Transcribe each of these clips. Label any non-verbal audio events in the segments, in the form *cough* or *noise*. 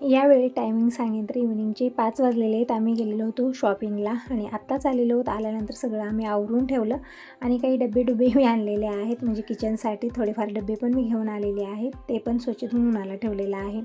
यावेळी टायमिंग सांगेन तर पाच वाजलेले आहेत. आम्ही गेलेलो होतो शॉपिंगला आणि आत्ताच आलेलो होतो. आल्यानंतर सगळं आम्ही आवरून ठेवलं आणि काही डबे डुबे मी आणलेले आहेत. म्हणजे किचनसाठी थोडेफार डबे पण मी घेऊन आलेले आहेत. ते पण स्वच्छ धुवून उन्हाला ठेवलेलं आहे.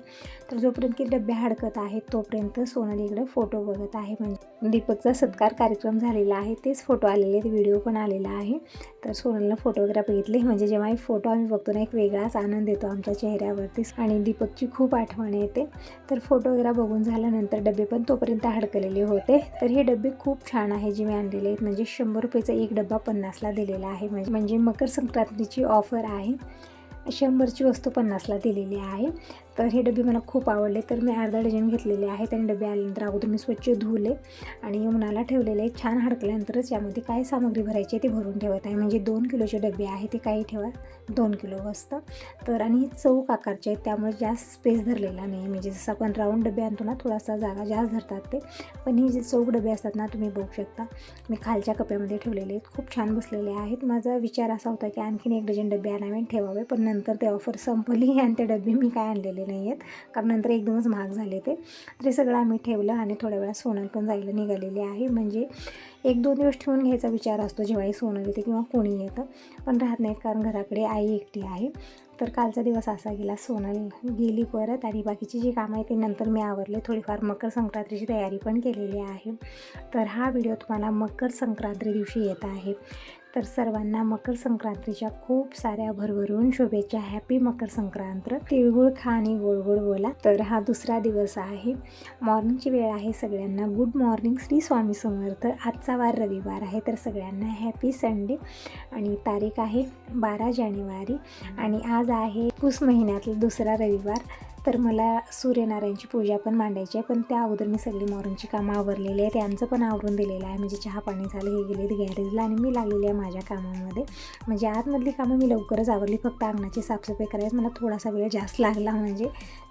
तर जोपर्यंत की डबे हडकत आहेत तोपर्यंत सोनाली इकडं फोटो बघत आहे. म्हणजे दीपकचा सत्कार कार्यक्रम झालेला आहे. तेच फोटो आलेले आहेत. व्हिडिओ पण आलेला आहे. तर सोनलनं फोटो वगैरे बघितले. म्हणजे जेव्हा हे फोटो आम्ही बघतो ना एक वेगळाच आनंद येतो आमच्या चेहऱ्यावरतीच आणि दीपकची खूप आठवण येते. तर फोटो वगैरे बघून झाल्यानंतर डबे पण तोपर्यंत हडकलेले होते. तर हे डबे खूप छान आहे जे मी आणलेले आहेत. म्हणजे शंभर रुपयेचा एक डबा पन्नासला दिलेला आहे. म्हणजे म्हणजे मकर संक्रांतीची ऑफर आहे. शंभरची वस्तू पन्नासला दिलेली आहे. तर हे डबे मला खूप आवडले. तर मी अर्धा डझन घेतलेले आहेत आणि डबे आल्यानंतर अगोदर मी स्वच्छ धुवले आणि उन्हाला ठेवलेले आहेत. छान हडकल्यानंतरच यामध्ये काय सामग्री भरायची आहे ते भरून ठेवत आहे. म्हणजे दोन किलोचे डबे आहे ते काही ठेवा. दोन किलो असतं तर आणि चौक आकारचे आहेत. त्यामुळे जास्त स्पेस धरलेला नाही. म्हणजे जसं आपण राऊंड डबे आणतो ना थोडासा जागा जास्त धरतात ते. पण हे जे चौक डबे असतात ना तुम्ही बघू शकता. मी खालच्या कप्यामध्ये ठेवलेले आहेत. खूप छान बसलेले आहेत. माझा विचार असा होता की आणखीन एक डझन डबे आणावे ठेवावे. पण नंतर ते ऑफर संपली आणि ते डबे मी काय आणलेले नाही आहेत कारण नंतर एकदमच महाग झाले ते. तरी सगळं आम्ही ठेवलं आणि थोड्या वेळा सोनं पण जायला निघालेले आहे. म्हणजे एक दोन दिवस ठेवून घ्यायचा विचार असतो जेव्हाही सोनं येते किंवा कोणी येतं. पण राहत नाहीत कारण घराकडे आई एकटी आहे. तर कालचा दिवस असा गेला सोनल गेली परत आणि बाकीची जी कामं आहे ती नंतर मी आवरले. थोडीफार मकर संक्रांतीची तयारी पण केलेली आहे. तर हा व्हिडिओ तुम्हाला मकर संक्रांती दिवशी येत आहे. तर सर्वांना मकर संक्रांतीच्या खूप साऱ्या भरभरून शुभेच्छा. हॅपी मकर संक्रांत तिळगुळ खा आणि गोड बोला. तर हा दुसरा दिवस आहे. मॉर्निंगची वेळ आहे सगळ्यांना. Good morning Shri Swami Samarth. आजचा वार रविवार आहे तर सगळ्यांना हॅपी संडे आणि तारीख आहे बारा जानेवारी. आणि आज आहे पुस महिन्यातला दुसरा रविवार. तर मला सूर्यनारायणची पूजा पण मांडायची आहे पण त्या अगोदर मी सगळी मॉर्निंगची कामं आवरलेली आहे त्यांचं पण आवरून दिलेलं आहे. म्हणजे चहा पाणी झालं हे गेले गॅरेजला आणि मी लागलेली आहे माझ्या कामामध्ये. म्हणजे आतमधली कामं मी लवकरच आवरली. फक्त अंगणाची साफसफाई करायची. मला थोडासा वेळ जास्त लागला. म्हणजे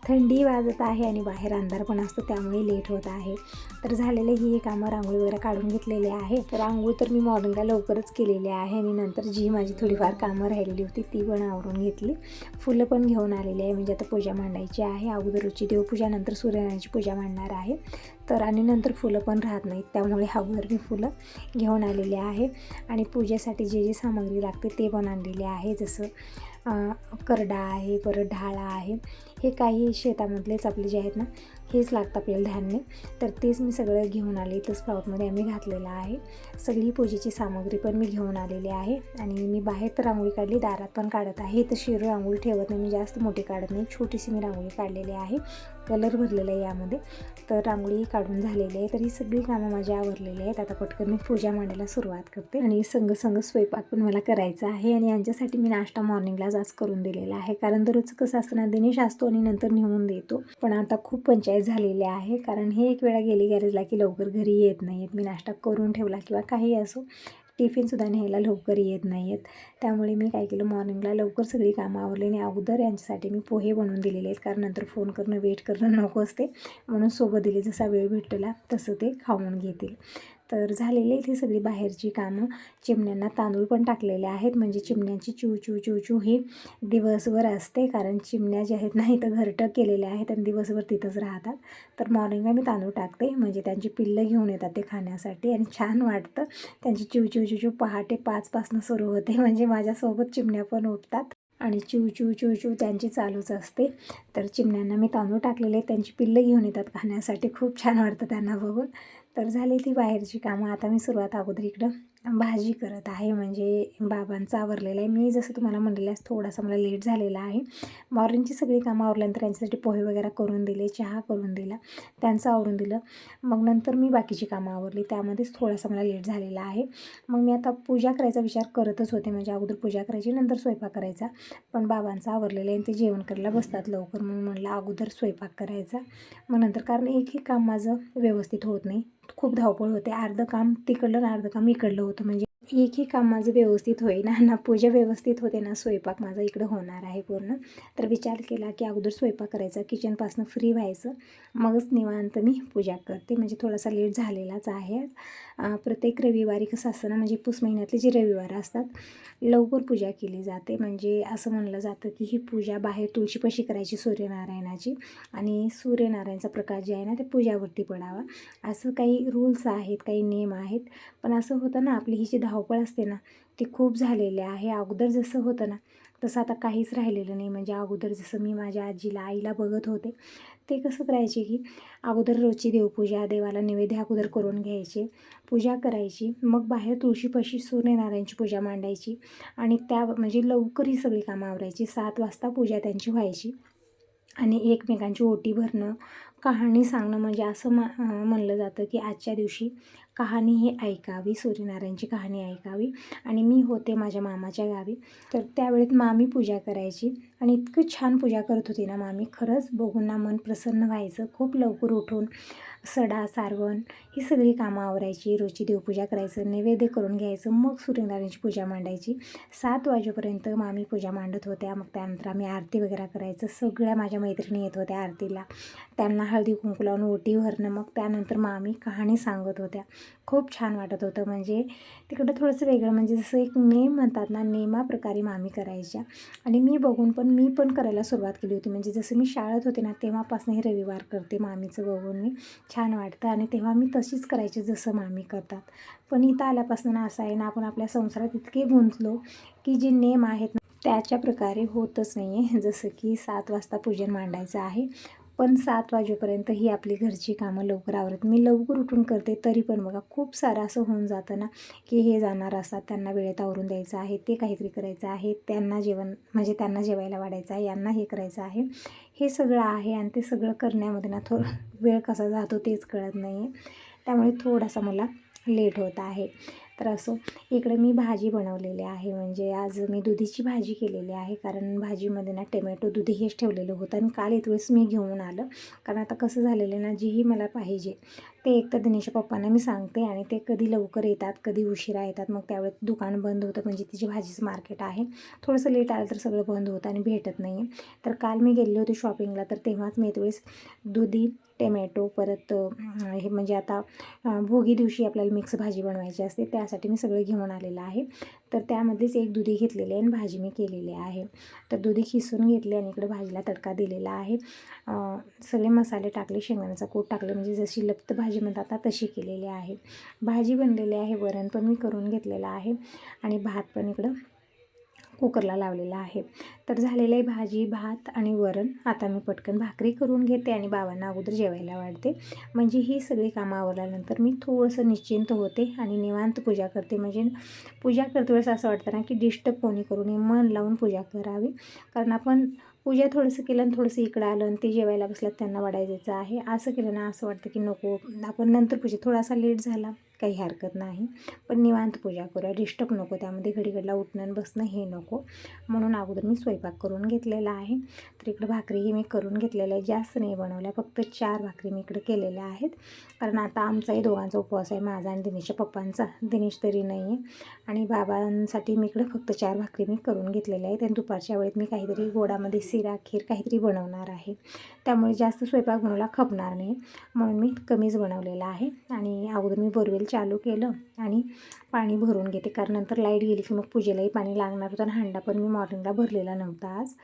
थंडी वाजत आहे आणि बाहेर अंधार पण असतो त्यामुळे लेट होत आहे. तर झालेले ही कामं रांगोळी वगैरे काढून घेतलेले आहे. तर रांगोळी तर मी मॉर्निंगला लवकरच केलेली आहे. आणि नंतर जी माझी थोडीफार कामं राहिलेली होती ती पण आवरून घेतली. फुलं पण घेऊन आलेली आहे. म्हणजे आता पूजा मांडायची आहे अगोदरची देवपूजा नंतर सूर्यनारायणाची पूजा मांडणार आहे. तर आणि नंतर फुलं पण राहत नाहीत. त्यामुळे अगोदर मी फुलं घेऊन आलेले आहे. आणि पूजेसाठी जे जे सामग्री लागते ते पण आणलेले आहे. जसं करडा आहे परत ढाळा आहे. हे काही शेतामधलेच आपले जे आहेत ना हेच लागतं आपल्याला धान्य. तर तेच मी सगळं घेऊन आले. तर प्लॉटमध्ये आम्ही घातलेलं आहे. सगळी पूजेची सामग्री पण मी घेऊन आलेली आहे. आणि मी बाहेर तर रांगोळी काढली दारात पण काढत आहे. तर शिरो रांगोळी ठेवत नाही मी जास्त मोठी काढत नाही. छोटीशी मी रांगोळी काढलेली आहे. कलर भरलेला आहे यामध्ये. तर रांगोळी काढून झालेली आहे. तर ही सगळी कामं माझी आवरलेली आहेत. आता पटकन मी पूजा मांडायला सुरुवात करते. आणि संग संग स्वयंपाक पण मला करायचा आहे. आणि यांच्यासाठी मी नाश्ता मॉर्निंगलाच आज करून दिलेला आहे. कारण दररोज कसं असताना दिनेश असतो आणि नंतर नेऊन देतो. पण आता खूप पंचायत झालेली आहे. कारण हे एक वेळा गेली गॅरेजला की लवकर घरी येत नाही आहेत मी नाश्ता करून ठेवला किंवा काही असो. टिफिनसुद्धा न्यायला लवकर येत नाही आहेत त्यामुळे मी काय केलं मॉर्निंगला लवकर सगळी कामं आवरली आणि अगोदर यांच्यासाठी मी पोहे बनवून दिलेले आहेत. कारण नंतर फोन करणं वेट करणं नको असते. म्हणून सोबत दिले जसा वेळ भेटला तसं ते खाऊन घेतील. तर झालेली आहेत ही सगळी बाहेरची कामं. चिमण्यांना तांदूळ पण टाकलेले आहेत. म्हणजे चिमण्यांची चिव चिव चिव चू ही दिवसभर असते. कारण चिमण्या ज्या आहेत ना इथं घरटं केलेल्या आहेत आणि दिवसभर तिथंच राहतात. तर मॉर्निंगला मी तांदूळ टाकते. म्हणजे त्यांची पिल्लं घेऊन येतात ते खाण्यासाठी आणि छान वाटतं. त्यांची चिव चिव चिव चिव पहाटे पाचपासनं सुरू होते. म्हणजे माझ्यासोबत चिमण्या पण उठतात. आणि चिव चिव चिव चिव त्यांची चालूच असते. तर चिमण्यांना मी तांदूळ टाकलेले त्यांची पिल्लं घेऊन येतात खाण्यासाठी. खूप छान वाटतं त्यांना बघून. तर झाली ती बाहेरची कामं. आता मी सुरुवात अगोदर इकडं भाजी करत आहे. म्हणजे बाबांचं आवरलेलं आहे. मी जसं तुम्हाला म्हणलेलं आहे थोडासा मला लेट झालेला आहे. मॉर्निंगची सगळी कामं आवरल्यानंतर त्यांच्यासाठी पोहे वगैरे करून दिले चहा करून दिला त्यांचं आवरून दिलं. मग नंतर मी बाकीची कामं आवरली. त्यामध्येच थोडासा मला लेट झालेला आहे. मग मी आता पूजा करायचा विचार करतच होते. म्हणजे अगोदर पूजा करायची नंतर स्वयंपाक करायचा. पण बाबांचं आवरलेलं आहे आणि ते जेवण करायला बसतात लवकर. म्हणून म्हटलं अगोदर स्वयंपाक करायचा. मग नंतर कारण एकही काम माझं व्यवस्थित होत नाही. खूप धावपळ होते. अर्धं काम तिकडलं आणि अर्धं काम इकडलं होतं. म्हणजे एकही काम माझं व्यवस्थित होईना ना पूजा व्यवस्थित होते ना स्वयंपाक माझा इकडं होणार आहे पूर्ण. तर विचार केला की अगोदर स्वयंपाक करायचा किचनपासून फ्री व्हायचं. मगच निवांत मी पूजा करते. म्हणजे थोडासा लेट झालेलाच आहे. प्रत्येक रविवारी कसं असतं ना म्हणजे पुस महिन्यातले जे रविवार असतात लवकर पूजा केली जाते. म्हणजे असं म्हणलं जातं की ही पूजा बाहेर तुळशीपाशी करायची सूर्यनारायणाची. आणि सूर्यनारायणचा प्रकाश जे आहे ना ते पूजावरती पडावा. असं काही रूल्स आहेत काही नियम आहेत. पण असं होतं ना आपली ही जी धाव धावपळ असते ना ती खूप झालेली आहे. अगोदर जसं होतं ना तसं आता काहीच राहिलेलं नाही. म्हणजे अगोदर जसं मी माझ्या आजीला आईला बघत होते ते कसं करायचे की अगोदर रोजची देवपूजा देवाला नैवेद्य अगोदर करून घ्यायचे पूजा करायची मग बाहेर तुळशीपाशी सूर्यनारायणची पूजा मांडायची आणि त्या म्हणजे लवकर ही सगळी कामं आवरायची. सात वाजता पूजा त्यांची व्हायची आणि एकमेकांची ओटी भरणं कहाणी सांगणं म्हणजे असं मा म्हणलं जातं की आजच्या दिवशी कहाणी ही ऐकावी सूर्यनारायणची कहाणी ऐकावी आणि मी होते माझ्या मामाच्या गावी. तर त्यावेळेत मामी पूजा करायची आणि इतकं छान पूजा करत होती ना मामी. खरंच बघून ना मन प्रसन्न व्हायचं. खूप लवकर उठून सडा सारवण ही सगळी कामं आवरायची रोजची देवपूजा करायचं नैवेद्य करून घ्यायचं मग सूर्यनारायणची पूजा मांडायची. सात वाजेपर्यंत मामी पूजा मांडत होत्या. मग त्यानंतर आम्ही आरती वगैरे करायचं. सगळ्या माझ्या मैत्रिणी येत होत्या आरतीला. त्यांना हळदी कुंकू लावून ओटी भरणं. मग त्यानंतर मग आम्ही कहाणी सांगत होत्या. खूप छान वाटत होतं. म्हणजे तिकडं थोडंसं वेगळं म्हणजे जसं एक नेम म्हणतात ना नेमाप्रकारे मामी करायच्या. आणि मी बघून पण मी पण करायला सुरुवात केली होती. म्हणजे जसं मी शाळेत होते ना तेव्हापासून हे रविवार करते मामीचं बघून. मी छान वाटतं. आणि तेव्हा मी तशीच करायची जसं मामी करतात. पण इथं आल्यापासून असं आहे ना आपण आपल्या संसारात इतके गुंतलो की जे नेम आहेत त्याच्या प्रकारे होतच नाही आहे जसं की सात वाजता पूजन मांडायचं आहे. पण सात वाजेपर्यंत ही आपली घरची कामं लवकर आवरत. मी लवकर उठून करते तरी पण बघा खूप सारं असं होऊन जातं ना की हे जाणार असतात त्यांना वेळेत आवरून द्यायचं आहे ते काहीतरी करायचं आहे त्यांना जेवण म्हणजे त्यांना जेवायला वाढायचं आहे यांना हे करायचं आहे. हे सगळं आहे आणि ते सगळं करण्यामध्ये ना थोडं वेळ कसा जातो तेच कळत नाही आहे त्यामुळे थोडासा मला लेट होत आहे. तर असो इकडे मी भाजी बनवलेली आहे. म्हणजे आज मी दुधीची भाजी केलेली आहे. कारण भाजीमध्ये ना टोमॅटो दुधी हेच ठेवलेलं होतं. आणि काल वेळेस मी घेऊन आलं. कारण आता कसं झालेलं आहे ना जीही मला पाहिजे. ते एक तर दिनेशच्या पप्पांना मी सांगते आणि ते कधी लवकर येतात कधी उशिरा येतात. मग त्यावेळेस दुकान बंद होतं म्हणजे तिची भाजीचं मार्केट आहे. थोडंसं लेट आलं तर सगळं बंद होतं आणि भेटत नाही तर काल मी गेले होते शॉपिंगला तर तेव्हाच मी येतवेळेस दुधी टोमॅटो परत हे म्हणजे आता भोगी दिवशी आपल्याला मिक्स भाजी बनवायची असते त्यासाठी मी सगळं घेऊन आलेलं आहे. तर त्यामध्येच एक दुधी घेतलेली आहे आणि भाजी मी केलेली आहे. तर दुधी खिसून घेतली आणि इकडे भाजीला तडका दिलेला आहे. सगळे मसाले टाकले शेंगदाण्याचा कोट टाकले म्हणजे जशी लप्त भाजी म्हणतात तशी केलेली आहे. भाजी बनलेली आहे वरण पण मी करून घेतलेलं आहे. आणि भात पण इकडं कुकरला लावलेला आहे. तर झालेलं आहे भाजी भात आणि वरण. आता मी पटकन भाकरी करून घेते आणि बाबांना अगोदर जेवायला वाढते. म्हणजे ही सगळी कामं आवरल्यानंतर मी थोडंसं निश्चिंत होते आणि निवांत पूजा करते. म्हणजे पूजा करते वेळेस असं वाटतं ना की डिस्टर्ब कोणी करू नये मन लावून पूजा करावी. कारण आपण पूजा थोडंसं केलं आणि थोडंसं इकडं आलं आणि ते जेवायला बसल्यात त्यांना वाढायचं आहे. असं केलं ना असं वाटतं की नको आपण नंतर पूजा थोडासा लेट झाला. काही हरकत नाही. पण निवांत पूजा करूया डिस्टर्ब नको त्यामध्ये. घडीघडला उठणं आणि बसणं हे नको. म्हणून अगोदर मी स्वयंपाक करून घेतलेला आहे. तर इकडं भाकरीही मी करून घेतलेल्या आहे. जास्त नाही बनवल्या. फक्त चार भाकरी मी इकडं केलेल्या आहेत. कारण आता आमचाही दोघांचा उपवास आहे. माझा आणि दिनेशच्या पप्पांचा. दिनेश तरी नाही आहे आणि बाबांसाठी मी इकडं फक्त चार भाकरी मी करून घेतलेल्या आहेत. आणि दुपारच्या वेळेत मी काहीतरी गोडामध्ये सिरा खीर काहीतरी बनवणार आहे. त्यामुळे जास्त स्वयंपाक बनवला खपणार नाही. म्हणून मी कमीच बनवलेला आहे. आणि अगोदर मी बोरवेल चालू केलं आणि पाणी भरून घेते. कारण नंतर लाइट गेली की मग पूजेलाही पाणी लागणार होतं आणि हांडा पण मी मॉर्निंगला भरलेला नव्हता आज.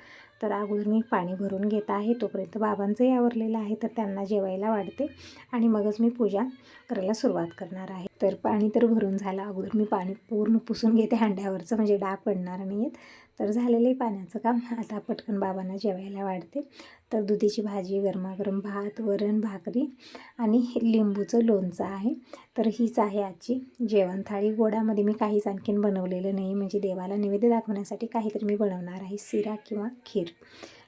तर अगोदर मी पाणी भरून घेत आहे. तोपर्यंत बाबांचंही आवरलेलं आहे. तर त्यांना जेवायला वाढते. आणि मगच मी पूजा करायला सुरुवात करणार आहे. तर पाणी तर भरून झालं. अगोदर मी पाणी पूर्ण पुसून घेते. हांड्यावरचं म्हणजे डाग पडणार नाही आहेत तर झालेलं आहे पाण्याचं काम. आता पटकन बाबांना जेवायला वाढते. तर दुधीची भाजी गरमागरम भात वरण भाकरी आणि लिंबूचं लोणचं आहे. तर हीच आहे आजची जेवण थाळी. गोडामध्ये मी काहीच आणखीन बनवलेलं नाही. म्हणजे देवाला नैवेद्य दाखवण्यासाठी काहीतरी मी बनवणार आहे. शिरा किंवा खीर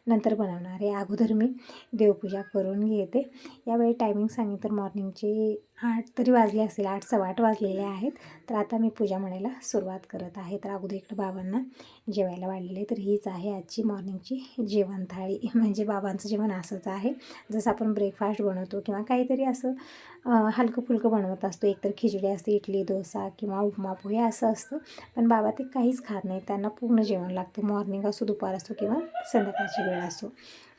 नंतर बनवणार आहे. अगोदर मी देवपूजा करून घेते. यावेळी टायमिंग सांगितलं तर मॉर्निंगचे आठ तरी वाजले असेल. आठ सव्वा आठ वाजलेले आहेत. तर आता मी पूजा म्हणायला सुरुवात करत आहे. तर अगोदर इकडं बाबांना जेवायला वाढलेले तर हीच आहे आजची मॉर्निंगची जेवण थाळी. *laughs* म्हणजे बाबांचं जेवण असंच आहे. जसं आपण ब्रेकफास्ट बनवतो किंवा काहीतरी असं हलकं फुलकं बनवत असतो. एकतर खिचडी असते इडली डोसा किंवा उपमा पोहे असं असतं. पण बाबा ते काहीच खात नाही त्यांना पूर्ण जेवण लागतं. मॉर्निंग असो दुपार असो किंवा संध्याकाळची वेळ असो.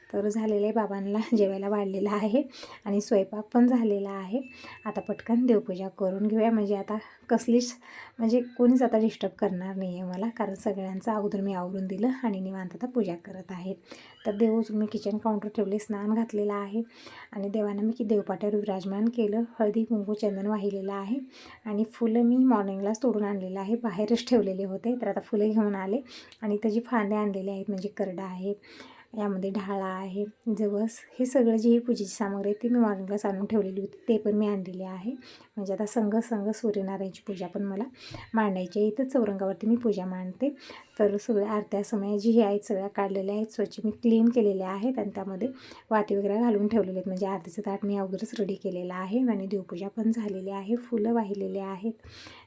तर झालेलं आहे बाबांना *laughs* जेवायला वाढलेलं आहे आणि स्वयंपाक पण झालेला आहे. आता पटकन देवपूजा करून घेऊया. म्हणजे आता कसलीच म्हणजे कोणीच आता डिस्टर्ब करणार नाही आहे मला कारण सगळ्यांचं अगोदर मी आवरून दिलं आणि निवांत आता पूजा करत आहे. तर देव मी किचन काउंटर ठेवले स्नान घातलेलं आहे आणि देवानं मी की देवपाट्यावर विराजमान केलं. हळदी कुंकू चंदन वाहिलेलं आहे आणि फुलं मी मॉर्निंगलाच तोडून आणलेलं आहे. बाहेरच ठेवलेले होते तर आता फुलं घेऊन आले आणि त्याची फांदे आणलेले आहेत. म्हणजे करडा आहे यामध्ये ढाळा आहे जवस हे सगळं जी पूजेची सामग्री आहे ती मी मॉर्निंगलाच आणून ठेवलेली होती ते पण मी आणलेले आहे. म्हणजे आता संघ संघ सूर्यनारायणची पूजा पण मला मांडायची आहे. इथं चौरंगावरती मी पूजा मांडते. तर सगळ्या आरत्या समय जी आहेत सगळ्या काढलेल्या आहेत स्वच्छ मी क्लीन केलेल्या आहेत आणि त्यामध्ये वाती वगैरे घालून ठेवलेले आहेत. म्हणजे आरतीचं ताट मी अगोदरच रेडी केलेलं आहे आणि देवपूजा पण झालेली आहे फुलं वाहिलेले आहेत.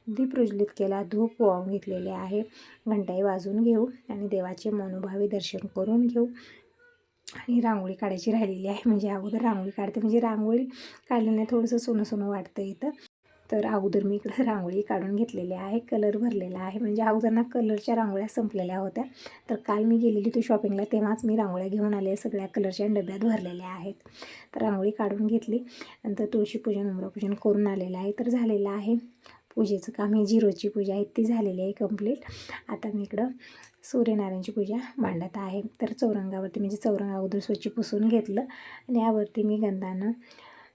दीप प्रज्वलित केला धूप वाहून घेतलेले आहे. घंटाई वाजून घेऊ आणि देवाचे मनोभावी दर्शन करून घेऊ. आणि रांगोळी काढायची राहिलेली आहे. म्हणजे अगोदर रांगोळी काढते. म्हणजे रांगोळी काढल्याने थोडंसं सोनं सोनं वाटतं इथं. तर अगोदर मी इकडं रांगोळी काढून घेतलेली आहे. कलर भरलेला आहे. म्हणजे अगोदर ना कलरच्या रांगोळ्या संपलेल्या होत्या. तर काल मी गेलेली होती शॉपिंगला. तेव्हाच मी रांगोळ्या घेऊन आले. सगळ्या कलरच्या डब्यात भरलेल्या आहेत. तर रांगोळी काढून घेतली. नंतर तुळशीपूजन उमरापूजन करून आलेलं आहे. तर झालेलं आहे. पूजेचं काम ही झिरोची पूजा आहे. ती झालेली आहे कंप्लीट आता मी इकडं सूर्यनारायणची पूजा मांडत आहे. तर चौरंगावरती म्हणजे चौरंग अगोदर स्वच्छ पुसून घेतलं आणि यावरती मी गंधानं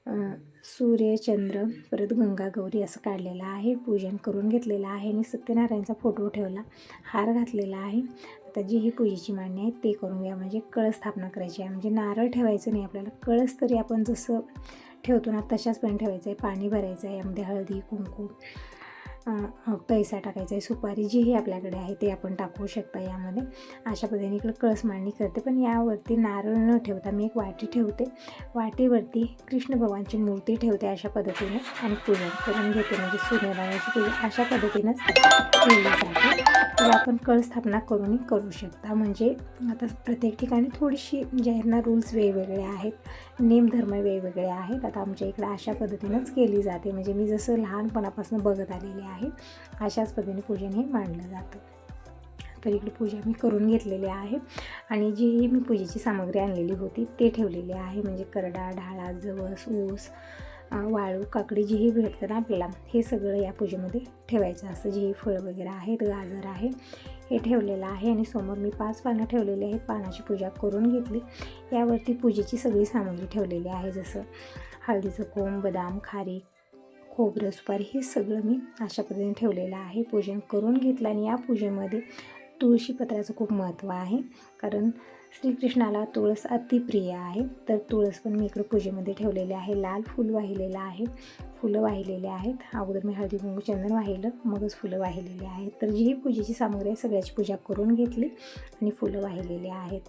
सूर्यचंद्र सूर्य चंद्र परत गंगा गौरी असं काढलेलं आहे. पूजन करून घेतलेलं आहे आणि सत्यनारायणचा फोटो ठेवला. हार घातलेला आहे. आता जी ही पूजेची मांडणी आहे ते करून घ्या म्हणजे कळस स्थापना करायची आहे. म्हणजे नारळ ठेवायचं नाही. आपल्याला कळस तरी आपण जसं ठेवतो ना तशाच पण ठेवायचं आहे. पाणी भरायचं आहे यामध्ये हळदी कुंकू. पैसा टाकायचा आहे. सुपारी जीही आपल्याकडे आहे ते आपण टाकू शकता यामध्ये. अशा पद्धतीने इकडं कळस मांडणी करते. पण यावरती नारळ न ठेवता मी एक वाटी ठेवते. वाटीवरती कृष्ण भगवानची मूर्ती ठेवते अशा पद्धतीने आणि पूजन करून घेते. म्हणजे सूर्यनारायणाची पूजा. अशा पद्धतीनंच केली जाते. तर आपण कळ स्थापना करूनही करू शकता. म्हणजे आता प्रत्येक ठिकाणी थोडीशी जे आहेत ना रूल्स वेगवेगळे आहेत. नेमधर्म वेगवेगळे आहेत. आता आमच्या इकडे अशा पद्धतीनंच केली जाते. म्हणजे मी जसं लहानपणापासून बघत आलेली आहे. अशाच पद्धतीने पूजन हे मांडलं जातं. तर इकडे पूजा मी करून घेतलेली आहे आणि जी मी पूजेची सामग्री आणलेली होती ते ठेवलेली आहे. म्हणजे करडा ढाळा जवस ऊस वाळू काकडी जीही भेटतं ना आपल्याला. हे सगळं या पूजेमध्ये ठेवायचं. असतं जी फळं वगैरे आहेत गाजर आहे हे ठेवलेलं आहे आणि समोर मी पाच पानं ठेवलेली आहेत. पानाची पूजा करून घेतली. यावरती पूजेची सगळी सामग्री ठेवलेली आहे. जसं हळदीचं कोंब बदाम खारीक खोबरं सुपारी हे सगळं मी अशा पद्धतीने ठेवलेलं आहे. पूजन करून घेतलं आणि या पूजेमध्ये तुळशीपत्राचं खूप महत्त्व आहे. कारण श्रीकृष्णाला तुळस अतिप्रिय आहे. तर तुळस पण मी इकडं पूजेमध्ये ठेवलेले आहे. लाल फूल वाहिलेलं आहे. फुलं वाहिलेले आहेत. अगोदर मी हळदी कुंकू चंदन वाहिलं. मगच फुलं वाहिलेली आहेत. तर जी पूजेची सामग्री आहे सगळ्याची पूजा करून घेतली आणि फुलं वाहिलेली आहेत.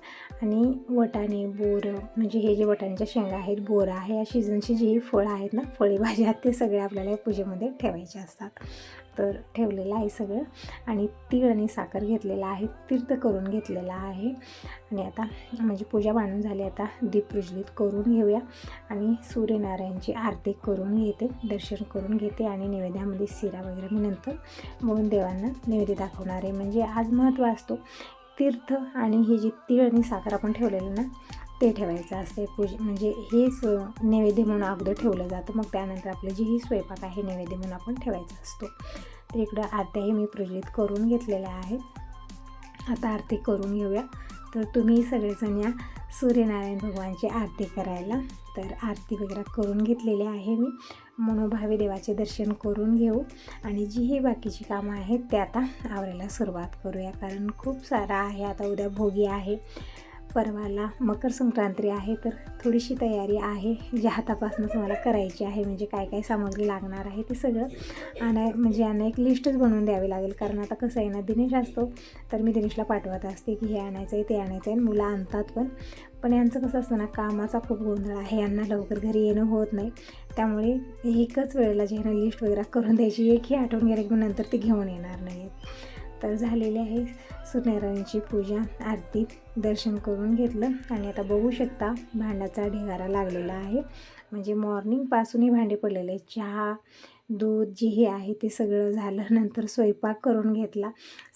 आणि वटाणे बोरं म्हणजे हे जे वटाण्याच्या शेंगा आहेत बोरं आहे. या सीझनची जी फळं आहेत ना फळे भाज्या आहेत ते सगळे आपल्याला या पूजेमध्ये ठेवायचे असतात. तर ठेवलेलं आहे सगळं. आणि तीळ आणि साखर घेतलेला आहे तीर्थ करून घेतलेला आहे. आणि आता म्हणजे पूजा बांधून झाली आता दीप प्रज्वलित करून घेऊया. आणि सूर्यनारायणची आरती करून घेते दर्शन करून घेते आणि नैवेद्यामध्ये शिरा वगैरे मी नंतर म्हणून देवांना नैवेद्य दाखवणार आहे. म्हणजे आज महत्त्व असतो तीर्थ आणि ही जी तीळ आणि साखर आपण ठेवलेलं ना ते ठेवायचं असते. पूज म्हणजे हेच नैवेद्य म्हणून अगोदर ठेवलं जातं. मग त्यानंतर आपलं जे ही स्वयंपाक आहे नैवेद्य म्हणून आपण ठेवायचा असतो. तर इकडं आरत्याही मी प्रज्वलित करून घेतलेल्या आहेत. आता आरती करून घेऊया. तर तुम्ही सगळेजण या सूर्यनारायण भगवानची आरती करायला. तर आरती वगैरे करून घेतलेली आहे मी. मनोभावे देवाचे दर्शन करून घेऊ. आणि जी ही बाकीची कामं आहेत ते आता आवरायला सुरुवात करूया. कारण खूप सारं आहे आता उद्या भोगी आहे. परवाला मकर संक्रांती आहे तर थोडीशी तयारी आहे. ज्या हातापासूनच मला करायची आहे म्हणजे काय काय सामग्री लागणार आहे ते सगळं आणाय म्हणजे यांना एक लिस्टच बनवून द्यावी लागेल. कारण आता कसं आहे ना दिनेश असतो तर मी दिनेशला पाठवत असते की हे आणायचं आहे ते आणायचं आहे आणि मुलं आणतात पण. पण यांचं कसं असतं ना कामाचा खूप गोंधळ आहे. यांना लवकर घरी येणं होत नाही. त्यामुळे एकच वेळेला जे ना लिस्ट वगैरे करून द्यायची. एकही आठवण गेली की मग नंतर ते घेऊन येणार नाहीत. तर झालेली आहे सत्यनारायणची पूजा. आरती दर्शन करून घेतलं आणि आता बघू शकता भांड्याचा ढिगारा लागलेला आहे. म्हणजे मॉर्निंगपासूनही भांडे पडलेले चहा दूध जे हे आहे ते सगळं झालं. *laughs* नंतर स्वयंपाक करून घेतला.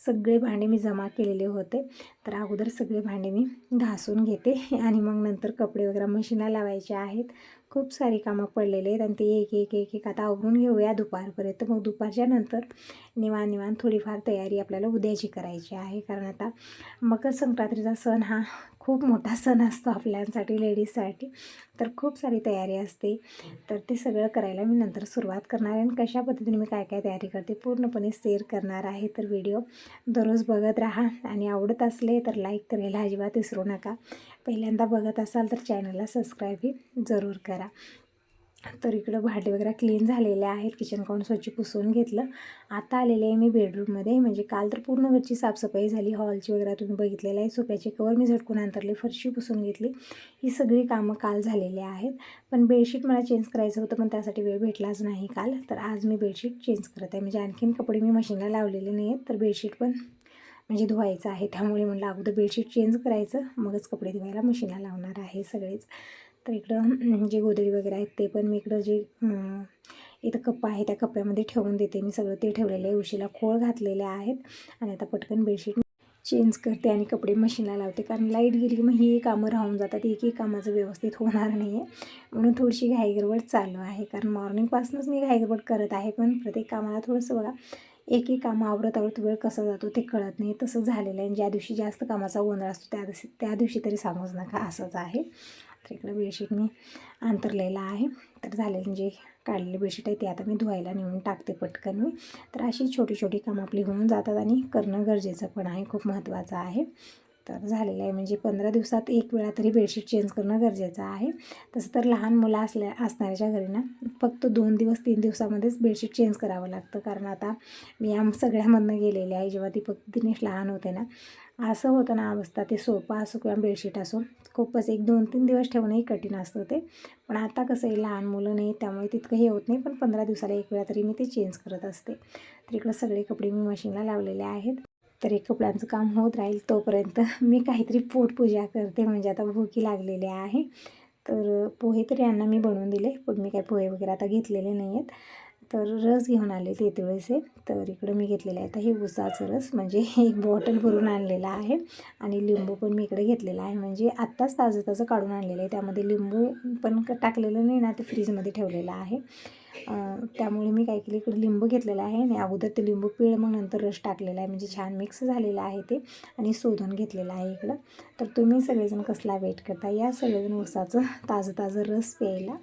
सगळे भांडे मी जमा केलेले होते. तर अगोदर सगळे भांडे मी घासून घेते. *laughs* आणि मग नंतर कपडे वगैरे मशीना लावायचे आहेत. खूप सारी कामं पडलेले आहेत आणि ते एक एक एक एक आता आवरून घेऊया दुपारपर्यंत. मग दुपारच्या नंतर निवान निवान थोडीफार तयारी आपल्याला उद्याची करायची आहे. कारण आता मकर संक्रांतीचा सण हा खूप मोठा सण असतो आपल्यांसाठी लेडीजसाठी. तर खूप सारी तयारी असते. तर ते सगळं करायला मी नंतर सुरुवात करणार आहे. आणि कशा पद्धतीने मी काय काय तयारी करते पूर्णपणे शेअर करणार आहे तर व्हिडिओ दररोज बघत राहा. आणि आवडत असले तर लाईक करायला अजिबात विसरू नका. पहिल्यांदा बघत असाल तर चॅनलला सबस्क्राईबही जरूर करा. तर इकडं भांडे वगैरे क्लीन झालेले आहेत. किचन काउंट स्वच्छ पुसून घेतलं. आता आलेले आहे मी बेडरूममध्ये म्हणजे काल तर पूर्ण घरची साफसफाई झाली. हॉलची वगैरे तुम्ही बघितलेलं आहे. सोप्याचे कवर मी झटकून अंतरले फरशी पुसून घेतली. ही सगळी कामं काल झालेली आहेत. पण बेडशीट मला चेंज करायचं होतं पण त्यासाठी वेळ भेटलाच नाही काल. तर आज मी बेडशीट चेंज करत आहे. म्हणजे आणखीन कपडे मी मशीनला लावलेले नाही आहेत तर बेडशीट पण म्हणजे धुवायचं आहे. त्यामुळे म्हणलं अगोदर बेडशीट चेंज करायचं. मगच कपडे धुवायला मशीनला लावणार आहे सगळेच. तर इकडं जे गोदडी वगैरे आहेत ते पण मी इकडं जे इथं कप्पा आहे त्या कप्प्यामध्ये ठेवून देते. मी सगळं ते ठेवलेलं आहे. उशीला खोळ घातलेले आहेत. आणि आता पटकन बेडशीट चेंज करते आणि कपडे मशीनला लावते. कारण लाइट गेली की मग ही कामं राहून जातात. एकही कामाचं व्यवस्थित होणार नाही आहे म्हणून थोडीशी घाईगडबड चालू आहे. कारण मॉर्निंगपासूनच मी घाईगडबड करत आहे. पण प्रत्येक कामाला थोडंसं बघा एक एक कामं आवरत आवरत वेळ कसा जातो ते कळत नाही. तसं झालेलं आहे ज्या दिवशी जास्त कामाचा गोंधळ असतो त्या दिवशी त्या दिवशी तरी सांगूच नका असंच आहे. तर इकडं बेडशीट मी अंतरलेलं आहे. तर झालेलं जे काढलेले बेडशीट आहे ते आता मी धुवायला नेऊन टाकते पटकन मी. तर अशी छोटी छोटी कामं आपली होऊन जातात आणि करणं गरजेचं पण आहे. खूप महत्त्वाचं आहे. तर झालेलं आहे. म्हणजे पंधरा दिवसात एक वेळा तरी बेडशीट चेंज करणं गरजेचं आहे. तसं तर लहान मुलं असल्या असणाऱ्याच्या घरी ना फक्त दोन दिवस तीन दिवसामध्येच बेडशीट चेंज करावं लागतं. कारण आता मी आम सगळ्यामधनं गेलेले आहे. जेव्हा ती फक्त दिनेश लहान होते ना असं होतं ना अवस्था. ते सोफा असो किंवा बेडशीट असो खूपच एक दोन तीन दिवस ठेवणंही कठीण असतं ते. पण आता कसं आहे लहान मुलं नाही त्यामुळे तितकं हे होत नाही. पण पंधरा दिवसाला एक वेळा तरी मी ते चेंज करत असते. तर इकडं सगळे कपडे मी मशीनला लावलेले आहेत. तर एक कपड्यांचं काम होत राहील तोपर्यंत मी काहीतरी पोटपूजा करते म्हणजे आता भूकी लागलेली आहे. तर पोहे तरी यांना मी बनवून दिले पण मी काही पोहे वगैरे आता घेतलेले नाही आहेत तर रस घेऊन आले ते तेतवेळेसे तर इकडं मी घेतलेलं आहे आता हे उसाचं रस म्हणजे एक बॉटल भरून आणलेला आहे आणि लिंबू पण मी इकडे घेतलेला आहे. म्हणजे आत्ताच ताजं ताजं काढून आणलेलं आहे. त्यामध्ये लिंबू पण टाकलेलं नाही ना ते फ्रीजमध्ये ठेवलेलं आहे. त्यामुळे मी काय केलं इकडे लिंबू घेतलेलं आहे आणि अगोदर ते लिंबू पिळ मग नंतर रस टाकलेला आहे. म्हणजे छान मिक्स झालेलं आहे ते आणि शोधून घेतलेलं आहे इकडं. तर तुम्ही सगळेजण कसला वेट करता? या सगळेजण उसाचं ताजं ताजं रस प्यायला.